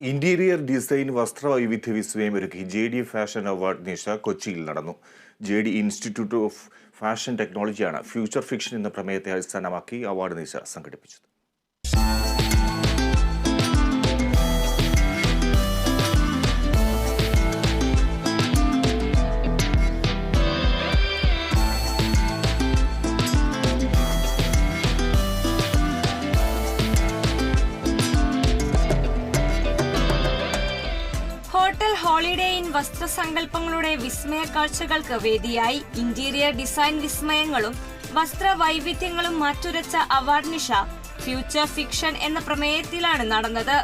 Interior design വസ്ത്രവൈവിധ്യ വിസ്മയം ഒരുക്കി ജെ ഡി ഫാഷൻ അവാർഡ് നിശ കൊച്ചിയിൽ നടന്നു. J D institute of fashion ടെക്നോളജിയാണ് future fiction എന്ന പ്രമേയത്തെ അടിസ്ഥാനമാക്കി അവാർഡ് നിശ സംഘടിപ്പിച്ചത്. ഹോളിഡേ ഇൻ വസ്ത്രസങ്കല്പങ്ങളുടെ വിസ്മയ കാഴ്ചകൾക്ക് വേദിയായി ഇന്റീരിയർ ഡിസൈൻ വിസ്മയങ്ങളും വസ്ത്ര വൈവിധ്യങ്ങളും മാറ്റുരച്ച അവാർഡ് നിഷ ഫ്യൂച്ചർ ഫിക്ഷൻ എന്ന പ്രമേയത്തിലാണ് നടന്നത്.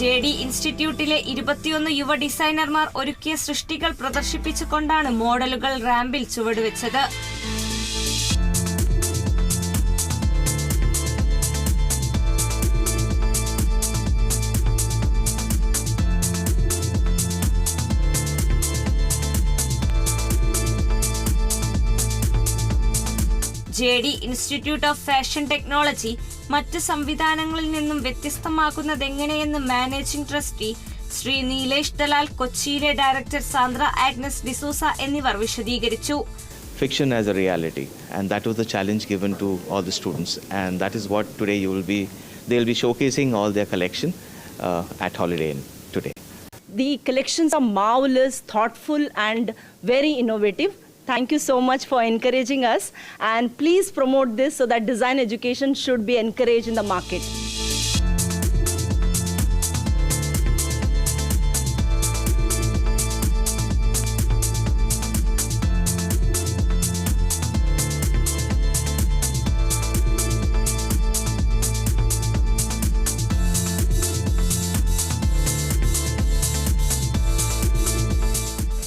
ജെ ഡി ഇൻസ്റ്റിറ്റ്യൂട്ടിലെ ഇരുപത്തിയൊന്ന് യുവ ഡിസൈനർമാർ ഒരുക്കിയ സൃഷ്ടികൾ പ്രദർശിപ്പിച്ചുകൊണ്ടാണ് മോഡലുകൾ റാമ്പിൽ ചുവടുവെച്ചത്. J D institute of fashion technology മറ്റ് സംവിധാനങ്ങളിൽ നിന്നും വ്യത്യസ്തമാക്കുന്നതെങ്ങനെയെന്ന് മാനേജിംഗ് ട്രസ്റ്റി ശ്രീ നീലേഷ് ദലാൽ കൊച്ചിയിലെ ഡയറക്ടർ സാന്ദ്ര ആഗ്നസ് ഡിസൂസ എന്നിവർ വിശദീകരിച്ചു fiction as a reality and that was the challenge given to all the students and that is what today you will be they'll be showcasing all their collection uh, at holiday inn today The collections are marvelous, thoughtful, and very innovative. Thank you so much for encouraging us. And please promote this so that design education should be encouraged in the market.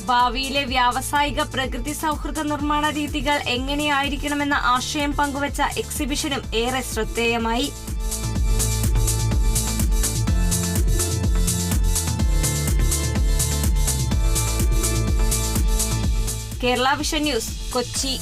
ഭാവിയിലെ വ്യാവസായിക പ്രകൃതി സൗഹൃദ നിർമ്മാണ രീതികൾ എങ്ങനെയായിരിക്കണമെന്ന ആശയം പങ്കുവച്ച എക്സിബിഷനും ഏറെ ശ്രദ്ധേയമായി. Kerala vision news Kochi.